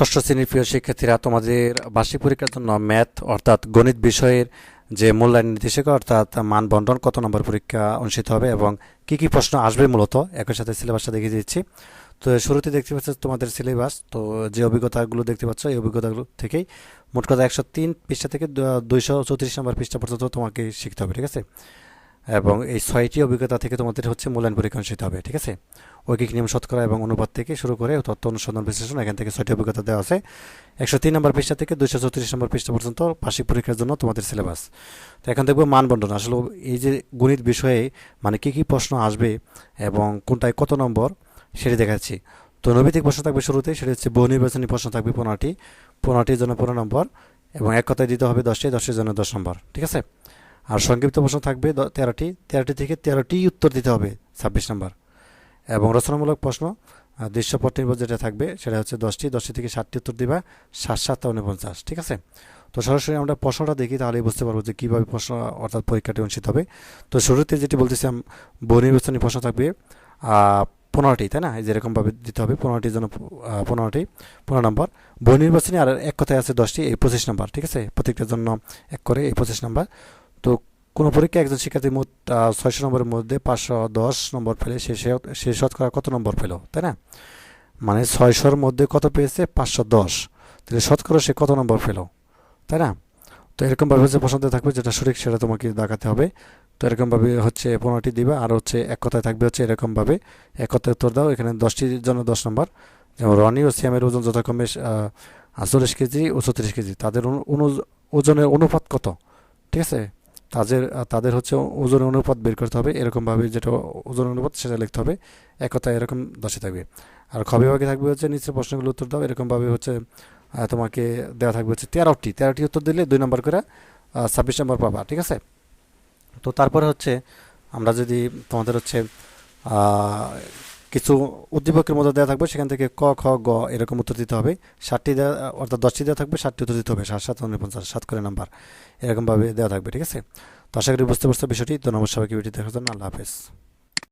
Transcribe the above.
ষষ্ঠ শ্রেণির প্রিয় শিক্ষার্থীরা, তোমাদের বার্ষিক পরীক্ষার জন্য ম্যাথ, অর্থাৎ গণিত বিষয়ের যে মূল্যায়ন নির্দেশিকা, অর্থাৎ মান বন্টন কত নম্বর পরীক্ষা অনুষ্ঠিত হবে এবং কি কি প্রশ্ন আসবে মূলত, একই সাথে সিলেবাসটা দেখিয়ে দিচ্ছি। তো শুরুতে দেখতে পাচ্ছ তোমাদের সিলেবাস, তো যে অভিজ্ঞতাগুলো দেখতে পাচ্ছ, এই অভিজ্ঞতাগুলো থেকেই মোট কথা একশো তিন পৃষ্ঠা থেকে দুইশো চৌত্রিশ নম্বর পৃষ্ঠা পর্যন্ত তোমাকে শিখতে হবে, ঠিক আছে? এবং এই ছয়টি অভিজ্ঞতা থেকে তোমাদের হচ্ছে মূল্যায়ন পরীক্ষা অনুষ্ঠিত হবে, ঠিক আছে? ঐকিক নিয়ম শতকরা এবং অনুপাত থেকে শুরু করে তথ্য অনুসন্ধান বিশ্লেষণ, এখান থেকে ছয়টি অভিজ্ঞতা দেওয়া আছে। একশো তিন নম্বর পৃষ্ঠা থেকে দুশো চৌত্রিশ নম্বর পৃষ্ঠা পর্যন্ত বার্ষিক পরীক্ষার জন্য তোমাদের সিলেবাস। তো এখন দেখব মানবন্টন আসলে এই যে গণিত বিষয়ে মানে কী কী প্রশ্ন আসবে এবং কোনটায় কত নম্বর সেটি দেখাচ্ছি। তো নৈতিক প্রশ্ন থাকবে শুরুতে, সেটি হচ্ছে বহু নির্বাচনী প্রশ্ন থাকবে পনেরোটি। পনেরোটির জন্য পনেরো নম্বর এবং এক কথায় দিতে হবে দশটি, দশটির জন্য দশ নম্বর, ঠিক আছে? আর সংক্ষিপ্ত প্রশ্ন থাকবে তেরোটি। তেরোটি থেকে তেরোটি উত্তর দিতে হবে, ছাব্বিশ নম্বর। এবং রচনামূলক প্রশ্ন দৃশ্যপট নির্ভর যেটা থাকবে সেটা হচ্ছে দশটি। দশটি থেকে ষাটটি উত্তর দিবা, সাত সাতটা উনপঞ্চাশ, ঠিক আছে? তো সরাসরি আমরা প্রশ্নটা দেখি, তাহলেই বুঝতে পারব যে কীভাবে প্রশ্ন, অর্থাৎ পরীক্ষাটি অনুষ্ঠিত হবে। তো শুরুতে যেটি বলতেছিলাম বহু নির্বাচনী প্রশ্ন থাকবে পনেরোটি, তাই না? এই যে এরকমভাবে দিতে হবে, পনেরোটির জন্য পনেরোটি, পনেরো নম্বর। বহু নির্বাচনী আর এক কথায় আছে দশটি, এই পঁচিশ নম্বর, ঠিক আছে? প্রত্যেকটার জন্য এক করে এই পঁচিশ নম্বর। তো কোনো পরীক্ষা একজন শিক্ষার্থী মোট ছয়শো নম্বরের মধ্যে পাঁচশো দশ নম্বর পেলে সে শতকরা কত নম্বর পেল, তাই না? মানে ছয়শোর মধ্যে কত পেয়েছে? পাঁচশো দশ। তাহলে শতকরা সে কত নম্বর পেল, তাই না? তো এরকমভাবে হচ্ছে পছন্দ থাকবে, যেটা সঠিক সেটা তোমাকে দেখাতে হবে। তো এরকমভাবে হচ্ছে পনেরোটি দিবে, আর হচ্ছে এক কথায় থাকবে হচ্ছে এরকমভাবে। এক কথায় উত্তর দাও, এখানে দশটির জন্য দশ নম্বর। যেমন রনি ও সিয়ামের ওজন যথাক্রমে আটচল্লিশ কেজি ও ছত্রিশ কেজি। তাদের ওজনের অনুপাত কত? ঠিক আছে? তাদের তাদের হচ্ছে ওজন অনুপাত বের করতে হবে, এরকমভাবে যেটা ওজন অনুপাত সেটা লিখতে হবে। এক এরকম দশে থাকবে। আর খ বিভাগে থাকবে হচ্ছে নিচের প্রশ্নগুলো উত্তর দাও, এরকমভাবে হচ্ছে তোমাকে দেওয়া থাকবে হচ্ছে তেরোটি। তেরোটি উত্তর দিলে দুই নম্বর করে ছাব্বিশ নম্বর পাবা, ঠিক আছে? তো তারপরে হচ্ছে আমরা যদি তোমাদের হচ্ছে কিছু উদ্দীপকের মধ্যে দেওয়া থাকবে, সেখান থেকে ক, খ, গ এরকম উত্তর দিতে হবে। ষাটটি দেওয়া অর্থাৎ দশটি দেওয়া থাকবে ষাটটি উত্তর দিতে হবে। সাত সাত, উনপঞ্চাশ, সাত করে নাম্বার এরকমভাবে দেওয়া থাকবে, ঠিক আছে? তো আশা করি বুঝতে পারছ বিষয়টি। তো নমস্কার সবাইকে ভিডিও দেখার জন্য। আল্লাহ হাফেজ।